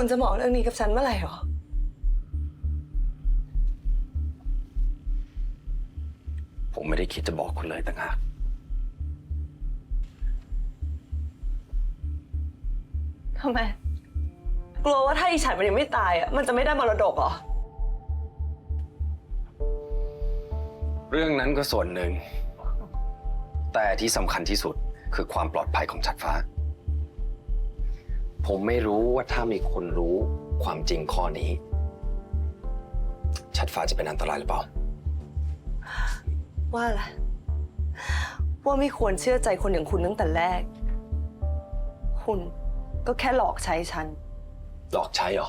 คุณจะบอกเรื่องนี้กับฉันเมื่อไหร่หรอ ผมไม่ได้คิดจะบอกคุณเลยต่างหาก ทำไม กลัวว่าถ้าอีฉันมันยังไม่ตายอะ มันจะไม่ได้มรดกเหรอ เรื่องนั้นก็ส่วนหนึ่ง แต่ที่สำคัญที่สุดคือความปลอดภัยของชัดฟ้า ผมไม่รู้ว่าถ้ามีคนรู้ความจริงข้อนี้ ชัดฟ้าจะเป็นอันตรายหรือเปล่า ว่าอะไรว่าไม่ควรเชื่อใจคนอย่างคุณตั้งแต่แรก คุณก็แค่หลอกใช้ฉัน หลอกใช้เหรอ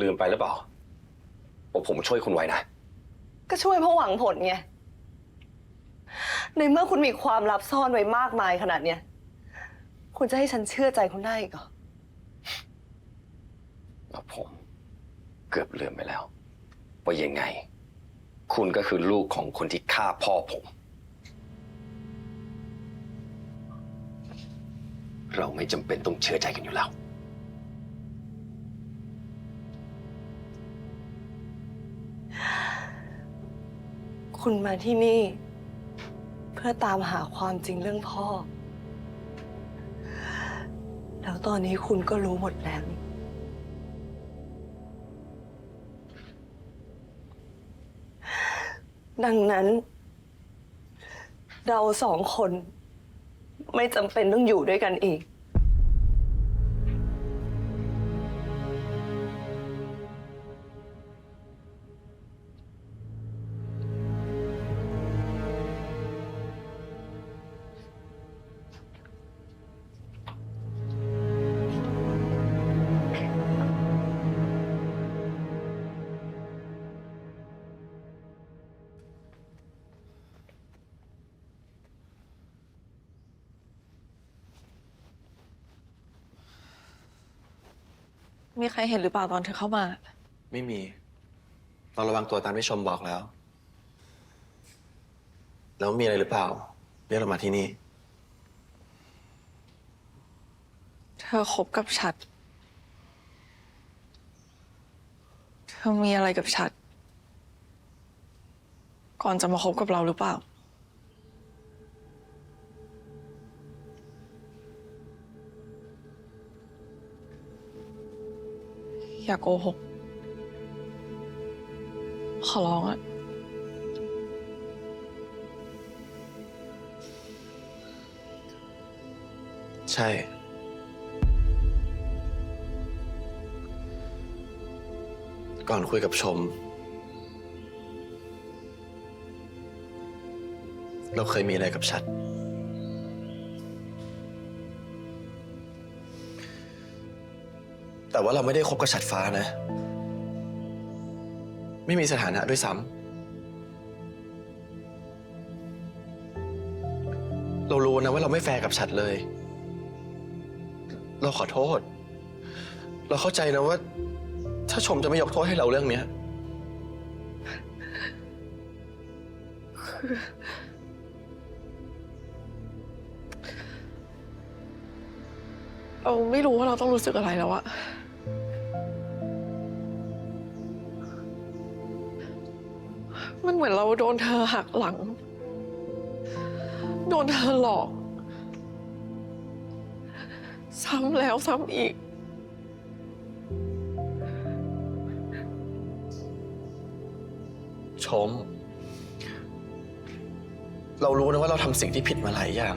ลืมไปหรือเปล่าว่าผมช่วยคุณไว้นะ ก็ช่วยเพราะหวังผลไง ในเมื่อคุณมีความลับซ่อนไว้มากมายขนาดเนี้ย คุณจะให้ฉันเชื่อใจคุณได้อีกเหรอ แล้วผม เกือบลืมไปแล้ว ว่ายังไง คุณก็คือลูกของคนที่ฆ่าพ่อผม เราไม่จำเป็นต้องเชื่อใจกันอยู่แล้ว คุณมาที่นี่ เพื่อตามหาความจริงเรื่องพ่อ แล้วตอนนี้คุณก็รู้หมดแล้ว ดังนั้น เราสองคน ไม่จำเป็นต้องอยู่ด้วยกันอีก มีใครเห็นหรือเปล่าตอนเธอเข้ามา ไม่มี เราระวังตัวตามที่ชมบอกแล้ว แล้วมีอะไรหรือเปล่า เรียกเรามาที่นี่ เธอคบกับชัด เธอมีอะไรกับชัด ก่อนจะมาคบกับเราหรือเปล่า อย่าโกหก ขอร้องอะใช่ ก่อนคุยกับชม เราเคยมีอะไรกับชัด แต่ว่าเราไม่ได้คบกับชัดฟ้านะ ไม่มีสถานะด้วยซ้ำเรารู้นะว่าเราไม่แฟร์กับชัดเลย เราขอโทษ เราเข้าใจนะว่า ถ้าชมจะไม่ยกโทษให้เราเรื่องเนี้ยเราไม่รู้ว่าเราต้องรู้สึกอะไรแล้วอะ มันเหมือนเราโดนเธอหักหลัง โดนเธอหลอก ซ้ำแล้วซ้ำอีก ชม เรารู้นะว่าเราทำสิ่งที่ผิดมาหลายอย่าง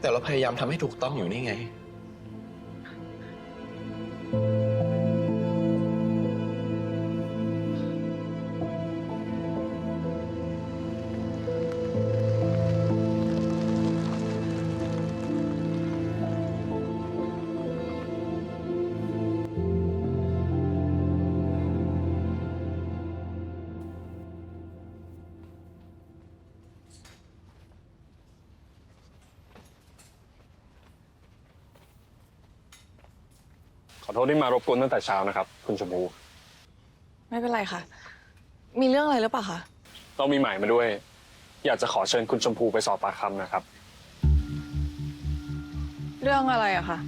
แต่เราพยายามทำให้ถูกต้องอยู่นี่ไง ขอโทษที่มารบกวนตั้งแต่เช้านะครับ คุณชมพูไม่เป็นไรค่ะ มีเรื่องอะไรหรือเปล่าคะเรามีหมายมาด้วย อยากจะขอเชิญคุณชมพูไปสอบปากคำนะครับ เรื่องอะไรอะคะ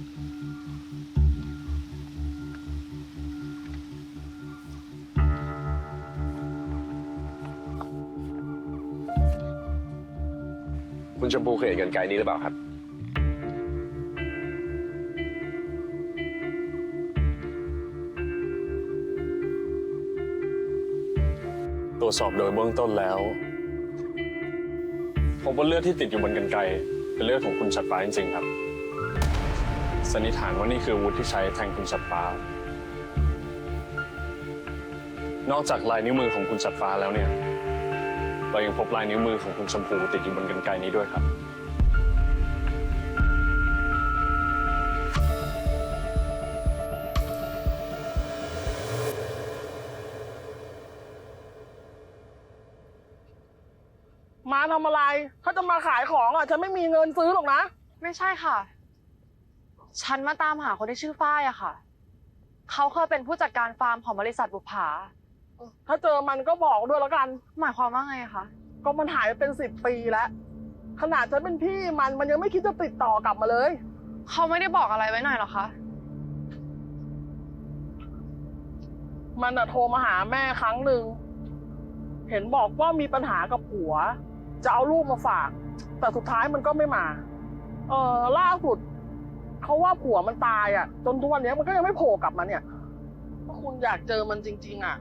คุณชมพูเคยเห็นกันไกลนี้หรือเปล่าครับ วจสอบโดยเบื้องต้นแล้วพบว่าเลือดที่ติดอยู่บนกันไกลเป็นเลือดของคุณชัดฟ้าจริงๆครับ สันนิษฐานว่านี่คืออาวุธที่ใช้แทงคุณชัดฟ้านอกจากลายนิ้วมือของคุณชัดฟ้าแล้วเนี่ย เรายังพบลายนิ้วมือของคุณชมพูติดอยู่บนกันไกลนี้ด้วยครับ มาทำอะไรเขาจะมาขายของอะฉันไม่มีเงินซื้อหรอกนะ ไม่ใช่ค่ะ ฉันมาตามหาคนที่ชื่อฝ้ายอะค่ะ เขาเคยเป็นผู้จัดการฟาร์มของบริษัทบุปผาถ้าเจอมันก็บอกด้วยแล้วกัน หมายความว่าไงอะคะ ก็มันหายไปเป็นสิบปีแล้ว ขนาดฉันเป็นพี่มันมันยังไม่คิดจะติดต่อกลับมาเลย เขาไม่ได้บอกอะไรไว้หน่อยเหรอคะ มันอะโทรมาหาแม่ครั้งหนึ่ง เห็นบอกว่ามีปัญหากับผัว จะเอาลูกมาฝาก แต่สุดท้ายมันก็ไม่มา เออล่าสุดเขาว่าผัวมันตายอะจนทุกวันนี้มันก็ยังไม่โผล่กลับมาเนี่ยถ้าคุณอยากเจอมันจริง ๆอะ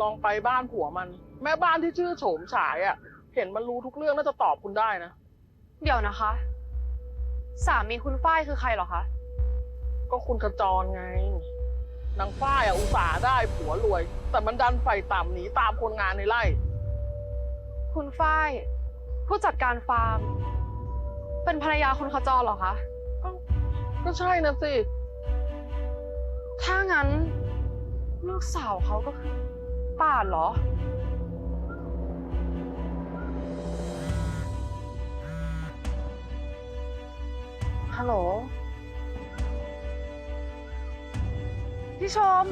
ลองไปบ้านผัวมัน แม่บ้านที่ชื่อโฉมฉายอะเห็นมันรู้ทุกเรื่องน่าจะตอบคุณได้นะ เดี๋ยวนะคะ สามีคุณฝ้ายคือใครเหรอคะ ก็คุณขจรไง นางฝ้ายอะอุตส่าห์ได้ผัวรวย แต่มันดันไฟต่ำหนีตามคนงานในไร่ คุณฝ้าย ผู้จัดการฟาร์ม เป็นภรรยาคุณขจรเหรอคะก็ใช่นะสิ ถ้างั้น ลูกสาวเขาก็คือป่านเหรอ ฮัลโหล พี่ชม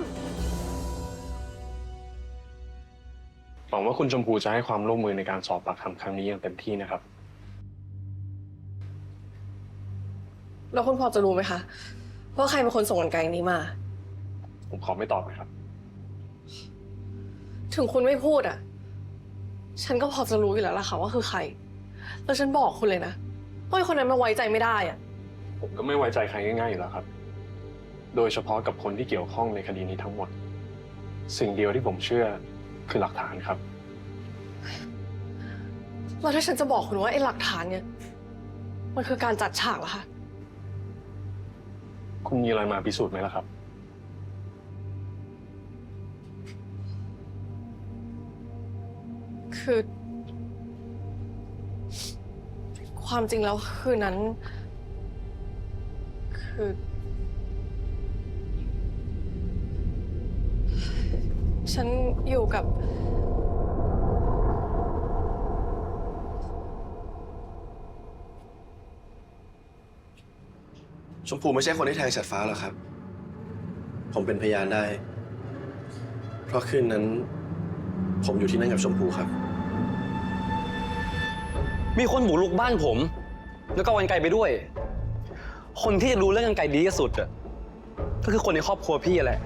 งว่าคุณชมพูจะให้ความร่วมมือในการสอบปากคำครั้งนี้อย่างเต็มที่นะครับ แล้วคุณพอจะรู้ไหมคะว่าใครเป็นคนส่งกันไกลนี้มา ผมขอไม่ตอบนะครับ ถึงคุณไม่พูดอะ ฉันก็พอจะรู้อยู่แล้วล่ะค่ะว่าคือใคร แล้วฉันบอกคุณเลยนะว่าไอ้คนนั้นมาไว้ใจไม่ได้อะ ผมก็ไม่ไว้ใจใครง่ายๆอยู่แล้วครับ โดยเฉพาะกับคนที่เกี่ยวข้องในคดีนี้ทั้งหมด สิ่งเดียวที่ผมเชื่อ คือหลักฐานครับ แล้วถ้าฉันจะบอกคุณว่าไอ้หลักฐานเนี่ย มันคือการจัดฉากเหรอคะ คุณมีอะไรมาพิสูจน์ไหมล่ะครับ คือ ความจริงแล้วคืนนั้น คือ ฉันอยู่กับ ชมพูไม่ใช่คนที่แทงฉัดฟ้าหรอกครับ ผมเป็นพยานได้ เพราะคืนนั้น ผมอยู่ที่นั่นกับชมพูครับ มีคนบุกรุกบ้านผม แล้วก็เอากันไกลไปด้วย คนที่จะรู้เรื่องกันไกลดีที่สุดอะก็คือคนในครอบครัวพี่แหละ